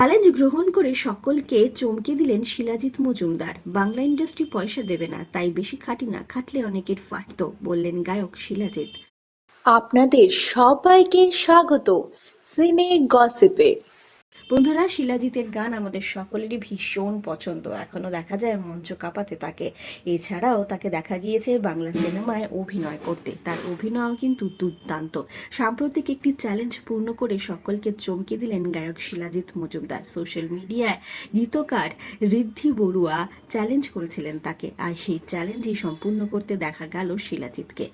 Challenge গ্রহণ করে সকলকে চমকে দিলেন শিলাজিৎ মজুমদার। বাংলা ইন্ডাস্ট্রি পয়সা দেবে না, তাই বেশি খাটি না খাটলে অনেকের ফাটতো, বললেন গায়ক শিলাজিৎ। আপনাদের সবাইকে স্বাগত। সিনে গসিপে। বন্ধুরা শিলাজিতের গান আমাদের সকলেরই ভীষণ পছন্দ। এখনও দেখা যায় মঞ্চ কাঁপাতে তাকে। এছাড়াও তাকে দেখা গিয়েছে বাংলা সিনেমায় অভিনয় করতে। তার অভিনয়ও কিন্তু দুর্দান্ত। সাম্প্রতিক একটি চ্যালেঞ্জ পূর্ণ করে সকলকে চমকে দিলেন গায়ক শিলাজিৎ মজুমদার। সোশ্যাল মিডিয়ায় গীতকার ঋদ্ধি বড়ুয়া চ্যালেঞ্জ করেছিলেন তাকে। আর সেই চ্যালেঞ্জই সম্পূর্ণ করতে দেখা গেল শিলাজিৎকে।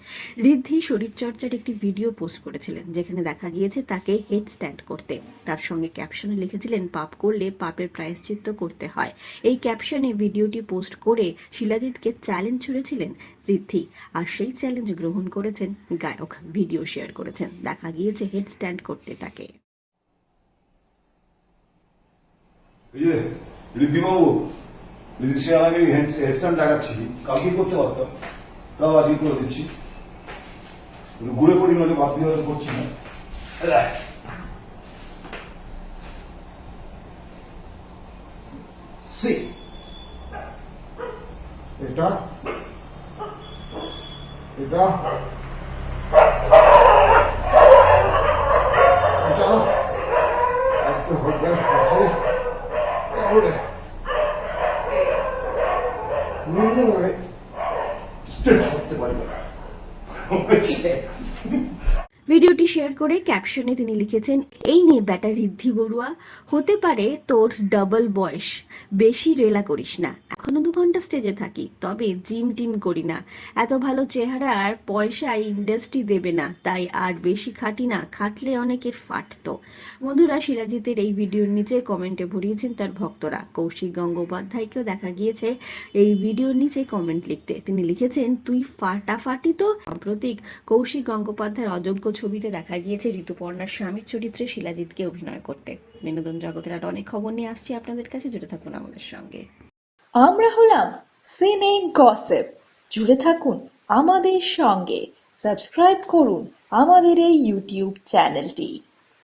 ঋদ্ধি শরীরচর্চার একটি ভিডিও পোস্ট করেছিলেন, যেখানে দেখা গিয়েছে তাকে হেড স্ট্যান্ড করতে। তার সঙ্গে ক্যাপশনে লিখেছিলেন, পাপ করলে পাপের প্রায়শ্চিত্ত করতে হয়। এই ক্যাপশনে ভিডিওটি পোস্ট করে শিলাজিৎকে চ্যালেঞ্জ ছুড়েছিলেন ঋদ্ধি। আর সেই চ্যালেঞ্জ গ্রহণ করেছেন গায়ক ভিডিও শেয়ার করেছেন। দেখা গিয়েছে হেড স্ট্যান্ড করতে তাকে। ঘুরে পড়ি ভাবতে হয়তো করছি না এই দেখ। সি। এটা। এটা। এটা। একটা হবে পাশে তাহলে। মনে হয় স্টেজ করতে পারবে। ভিডিওটি শেয়ার করে ক্যাপশনে তিনি লিখেছেন, এই নে ব্যাটা ঋদ্ধি বড়ুয়া, হতে পারে তোর ডাবল বয়স, বেশি রেলা করিস না। এখনও দু ঘণ্টা স্টেজে থাকি, তবে জিম টিম করি না। এত ভালো চেহারা আর পয়সা ইন্ডাস্ট্রি দেবে না, তাই আর বেশি খাটি না, খাটলে অনেকের ফাটতো। বন্ধুরা, শিলাজিতের এই ভিডিওর নিচে কমেন্টে ভরিয়েছেন তার ভক্তরা। কৌশিক গঙ্গোপাধ্যায়কেও দেখা গিয়েছে এই ভিডিওর নিচে কমেন্ট লিখতে। তিনি লিখেছেন, তুই ফাটাফাটি তো? সাম্প্রতিক কৌশিক গঙ্গোপাধ্যায়ের অযোগ্য ছবিতে দেখা গিয়েছে ঋতুপর্ণার স্বামীর চরিত্রে শিলাজিৎকে অভিনয় করতে। বিনোদন জগতের আর অনেক খবর নিয়ে আসছি আপনাদের কাছে, জুড়ে থাকুন আমাদের সঙ্গে। আমরা হলাম সিনে গসেপ। জুড়ে থাকুন আমাদের সঙ্গে। সাবস্ক্রাইব করুন আমাদের এই ইউটিউব চ্যানেলটি।